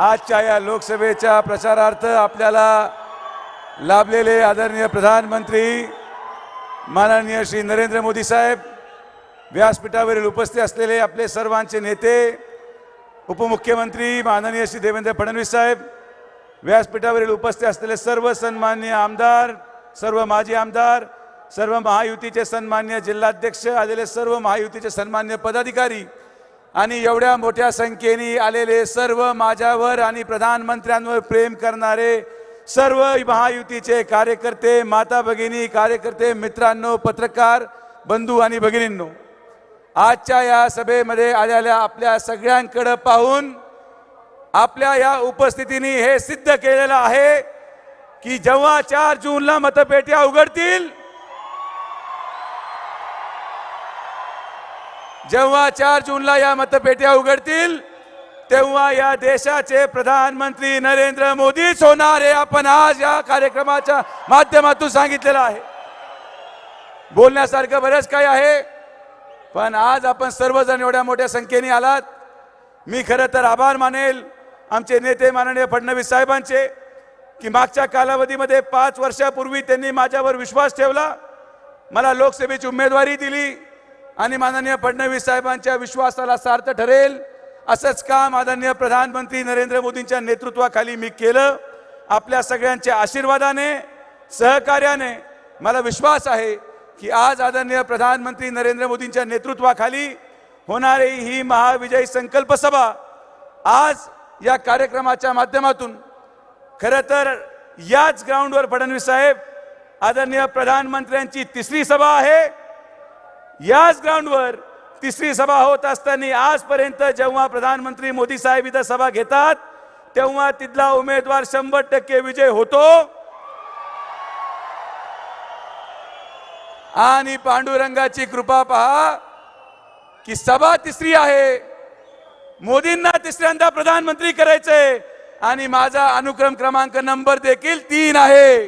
आजच्या या लोकसभेच्या प्रचारार्थ आपल्याला लाभलेले आदरणीय प्रधानमंत्री माननीय श्री नरेंद्र मोदी साहेब व्यासपीठावरील उपस्थित असलेले आपले सर्वांचे नेते उपमुख्यमंत्री माननीय श्री देवेंद्र फडणवीस साहेब व्यासपीठावरील उपस्थित असलेले सर्व सन्मान्य आमदार सर्व माजी आमदार सर्व महायुतीचे सन्मान्य जिल्हाध्यक्ष आलेले सर्व महायुतीचे सन्मान्य पदाधिकारी आणि एवढ्या मोठ्या संख्येने आलेले सर्व माझ्यावर आणि प्रधानमंत्र्यांवर प्रेम करणारे सर्व महायुतीचे कार्यकर्ते माता भगिनी कार्यकर्ते मित्रांनो पत्रकार बंधू आणि भगिनींनो आजच्या या सभेमध्ये आलेल्या आपल्या सगळ्यांकडे पाहून आपल्या या उपस्थितीने हे सिद्ध केलेलं आहे की जेव्हा चार जूनला मतपेट्या उघडतील जेव्हा चार जूनला या मतपेट्या उघडतील तेव्हा या देशाचे प्रधानमंत्री नरेंद्र मोदीच होणार हे आपण आज या कार्यक्रमाच्या माध्यमातून सांगितलेलं आहे. बोलण्यासारखं बरंच काही आहे पण आज आपण सर्वजण एवढ्या मोठ्या संख्येने आलात. मी खरं तर आभार मानेल आमचे नेते माननीय फडणवीस साहेबांचे की मागच्या कालावधीमध्ये पाच वर्षापूर्वी त्यांनी माझ्यावर विश्वास ठेवला. मला लोकसभेची उमेदवारी दिली. आणि माननीय फडणवीस साहेबांच्या विश्वासाला सार्थ ठरेल. असंच काम आदरणीय प्रधानमंत्री नरेंद्र मोदींच्या नेतृत्वाखाली मी केलं? आपल्या सगळ्यांच्या आशीर्वादाने सहकार्याने मला विश्वास आहे की आज आदरणीय प्रधानमंत्री नरेंद्र मोदींच्या नेतृत्वाखाली होणारी ही महाविजयी संकल्प सभा आज या कार्यक्रमाच्या माध्यमातून खरं तर याच ग्राउंडवर फडणवीस साहेब आदरणीय प्रधानमंत्र्यांची तिसरी सभा आहे. याच ग्राउंडवर तिसरी सभा होत असताना आजपर्यंत जेव्हा प्रधानमंत्री मोदी साहेब इथं सभा घेतात तेव्हा तिथला उमेदवार शंभर टक्के विजय होतो. आणि पांडुरंगाची कृपा पहा की सभा तिसरी आहे. मोदींना तिसऱ्यांदा प्रधानमंत्री करायचंय आणि माझा अनुक्रम क्रमांक नंबर देखील तीन आहे.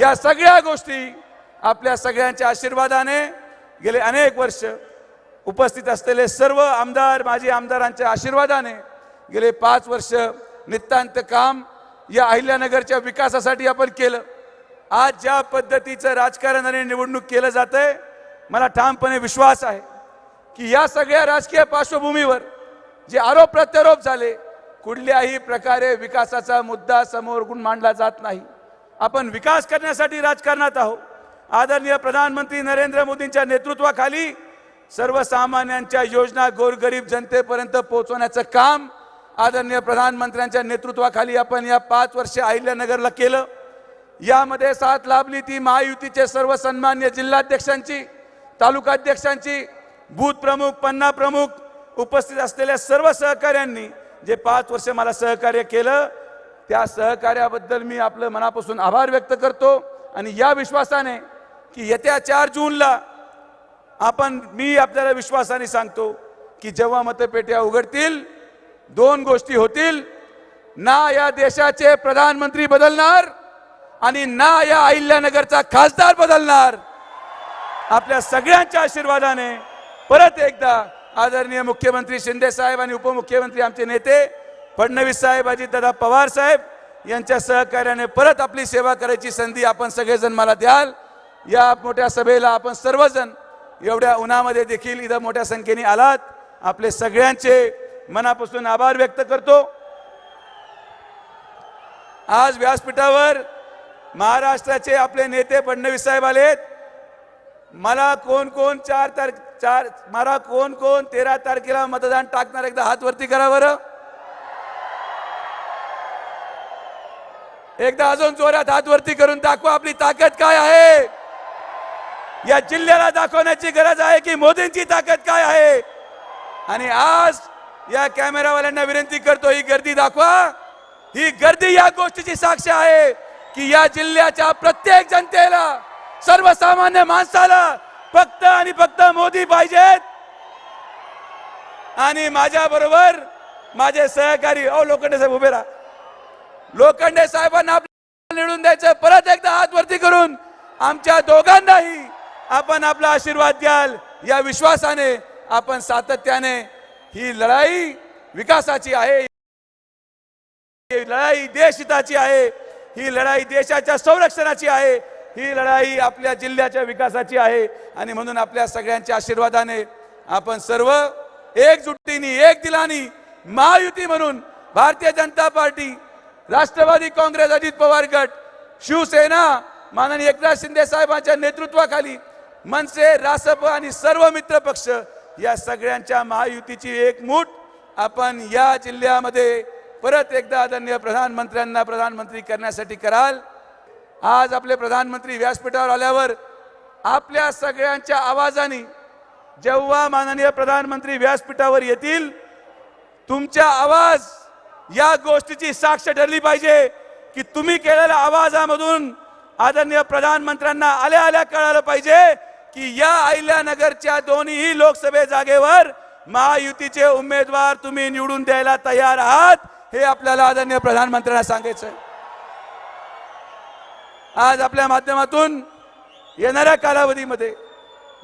या सगळ्या गोष्टी आपल्या सगळ्यांच्या आशीर्वादाने गेले अनेक वर्ष उपस्थित असलेले सर्व आमदार माजी आमदारांच्या आशीर्वादाने गेले पाच वर्ष नितांत काम या अहिल्यानगरच्या विकासासाठी आपण केलं. आज ज्या पद्धतीचं राजकारण आणि निवडणूक केलं जातंय मला ठामपणे विश्वास आहे की या सगळ्या राजकीय पार्श्वभूमीवर जे आरोप प्रत्यारोप झाले कुठल्याही प्रकारे विकासाचा मुद्दा समोर गुण मांडला जात नाही. आपण विकास करण्यासाठी राजकारणात आहोत. आदरणीय प्रधानमंत्री नरेंद्र मोदींच्या नेतृत्वाखाली सर्वसामान्यांच्या योजना गोरगरीब जनतेपर्यंत पोहोचवण्याचं काम आदरणीय प्रधानमंत्र्यांच्या नेतृत्वाखाली आपण या पाच वर्षे अहिल्यानगरला केलं. यामध्ये साथ लाभली ती महायुतीचे सर्व सन्मान्य जिल्हाध्यक्षांची तालुकाध्यक्षांची बूथ प्रमुख पन्ना प्रमुख उपस्थित असलेल्या सर्व सहकाऱ्यांनी जे पाच वर्ष मला सहकार्य केलं त्या सहकार्याबद्दल मी आपलं मनापासून आभार व्यक्त करतो आणि या विश्वासाने की येत्या चार जूनला आपण मी आपल्याला विश्वासाने सांगतो की जेव्हा मतपेट्या उघडतील दोन गोष्टी होतील. ना या देशाचे प्रधानमंत्री बदलणार आणि ना या अहिल्यानगरचा खासदार बदलणार. आपल्या सगळ्यांच्या आशीर्वादाने परत एकदा आदरणीय मुख्यमंत्री शिंदे साहेब आणि उपमुख्यमंत्री आमचे नेते फडणवीस साहेब अजितदादा पवार साहेब यांच्या सहकार्याने परत आपली सेवा करायची संधी आपण सगळेजण मला द्याल. या मोठ्या सभेला आपण सर्वजण एवढ्या उन्हामध्ये देखील इथं मोठ्या संख्येने आलात. आपले सगळ्यांचे मनापासून आभार व्यक्त करतो. आज व्यासपीठावर महाराष्ट्राचे आपले नेते फडणवीस साहेब आलेत. मला कोण कोण चार तारख चार मला कोण कोण तेरा तारखेला मतदान टाकणार एकदा हात वरती करा बरं. एकदा अजून जोरात हात वरती करून दाखवा आपली ताकद काय आहे. या जिल्ह्याला दाखवण्याची गरज आहे की मोदींची ताकद काय आहे? आणि आज या कॅमेरावाल्यांना विनंती करतो ही गर्दी दाखवा. ही गर्दी या गोष्टीची साक्ष आहे की या जिल्ह्याच्या प्रत्येक जनतेला सर्वसामान्य माणसाला फक्त आणि फक्त मोदी पाहिजेत. आणि माझ्या बरोबर माझे सहकारी अहो लोखंडे साहेब उभे राहा. लोखंडे साहेबांना आपल्याला निवडून द्यायचं परत एकदा हात वरती करून आमच्या दोघांनाही आपण आपला आशीर्वाद द्याल. या विश्वासाने आपण सातत्याने ही लढाई विकासाची आहे. ही लढाई देशहिताची आहे. ही लढाई देशाच्या संरक्षणाची आहे. ही लढाई आपल्या जिल्ह्याच्या विकासाची आहे. आणि म्हणून आपल्या सगळ्यांच्या आशीर्वादाने आपण सर्व एकजुटीनी एक दिलानी महायुती म्हणून भारतीय जनता पार्टी राष्ट्रवादी काँग्रेस अजित पवार गट शिवसेना माननीय एकनाथ शिंदे साहेबांच्या नेतृत्वाखाली मनसे रासप आणि सर्व मित्र पक्ष या सगळ्यांच्या महायुतीची एक मूठ आपण या जिल्ह्यामध्ये परत एकदा आदरणीय प्रधानमंत्र्यांना प्रधानमंत्री करण्यासाठी कराल. आज आपले प्रधानमंत्री व्यासपीठावर आल्यावर आपल्या सगळ्यांच्या आवाजाने जेव्हा माननीय प्रधानमंत्री व्यासपीठावर येतील तुमच्या आवाज या गोष्टीची साक्ष ठरली पाहिजे की तुम्ही केलेल्या आवाजामधून आदरणीय प्रधानमंत्र्यांना आल्या आल्या कळालं पाहिजे. की या अहिल्यानगरच्या दोन्ही लोकसभे जागेवर महायुतीचे उमेदवार तुम्ही निवडून द्यायला तयार आहात हे आपल्याला आदरणीय प्रधानमंत्र्यांना सांगायचं आहे. आज आपल्या माध्यमातून येणाऱ्या कालावधीमध्ये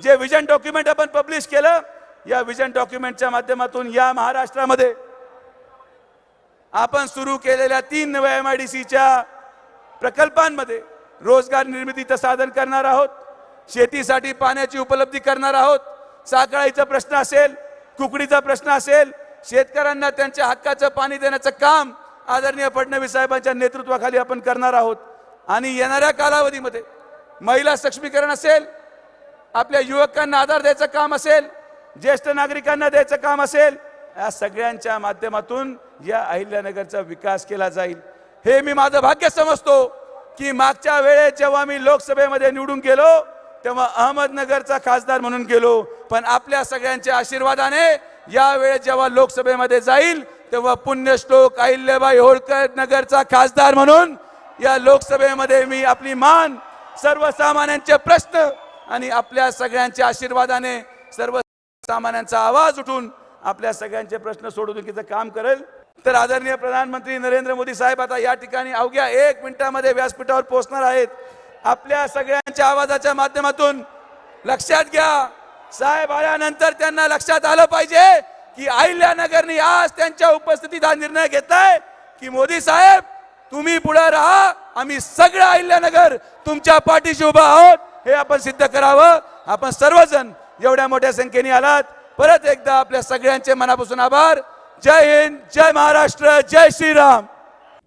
जे विजन डॉक्युमेंट आपण पब्लिश केलं या विजन डॉक्युमेंटच्या माध्यमातून या महाराष्ट्रामध्ये आपण सुरू केलेल्या तीन नव्या एम आय डी सीच्या प्रकल्पांमध्ये रोजगार निर्मितीचं साधन करणार आहोत शेतीसाठी पाण्याची उपलब्धी करणार आहोत. साखळाईचा प्रश्न असेल कुकडीचा प्रश्न असेल शेतकऱ्यांना त्यांच्या हक्काचं पाणी देण्याचं काम आदरणीय फडणवीस साहेबांच्या नेतृत्वाखाली आपण करणार आहोत. आणि येणाऱ्या कालावधीमध्ये महिला सक्षमीकरण असेल आपल्या युवकांना आधार द्यायचं काम असेल ज्येष्ठ नागरिकांना द्यायचं काम असेल या सगळ्यांच्या माध्यमातून या अहिल्यानगरचा विकास केला जाईल. हे मी माझं भाग्य समजतो की मागच्या वेळेस जेव्हा मी लोकसभेमध्ये निवडून गेलो तेव्हा अहमदनगरचा खासदार म्हणून गेलो पण आपल्या सगळ्यांच्या आशीर्वादाने यावेळेस जेव्हा लोकसभेमध्ये जाईल तेव्हा पुण्यश्लोक अहिल्याबाई होळकर नगरचा खासदार म्हणून या लोकसभेमध्ये मी आपली मान सर्वसामान्यांचे प्रश्न आणि आपल्या सगळ्यांच्या आशीर्वादाने सर्वसामान्यांचा आवाज उठून आपल्या सगळ्यांचे प्रश्न सोडवणुकीचं काम करेल. तर आदरणीय प्रधानमंत्री नरेंद्र मोदी साहेब आता या ठिकाणी अवघ्या एक मिनिटामध्ये व्यासपीठावर पोहोचणार आहेत. आपल्या सगळ्या सगळ्यांच्या आवाजाच्या माध्यमातून लक्षात घ्या. साहेब आल्यानंतर त्यांना लक्षात आलं पाहिजे की अहिल्यानगरनी आज त्यांच्या उपस्थितीत हा निर्णय घेतलाय की मोदी साहेब तुम्ही पुढे राहा. आम्ही सगळं अहिल्यानगर तुमच्या पाठीशी उभा आहोत. हे आपण सिद्ध करावं. आपण सर्वजण एवढ्या मोठ्या संख्येने आलात. परत एकदा आपल्या सगळ्यांचे मनापासून आभार. जय हिंद जय महाराष्ट्र जय Shri Ram.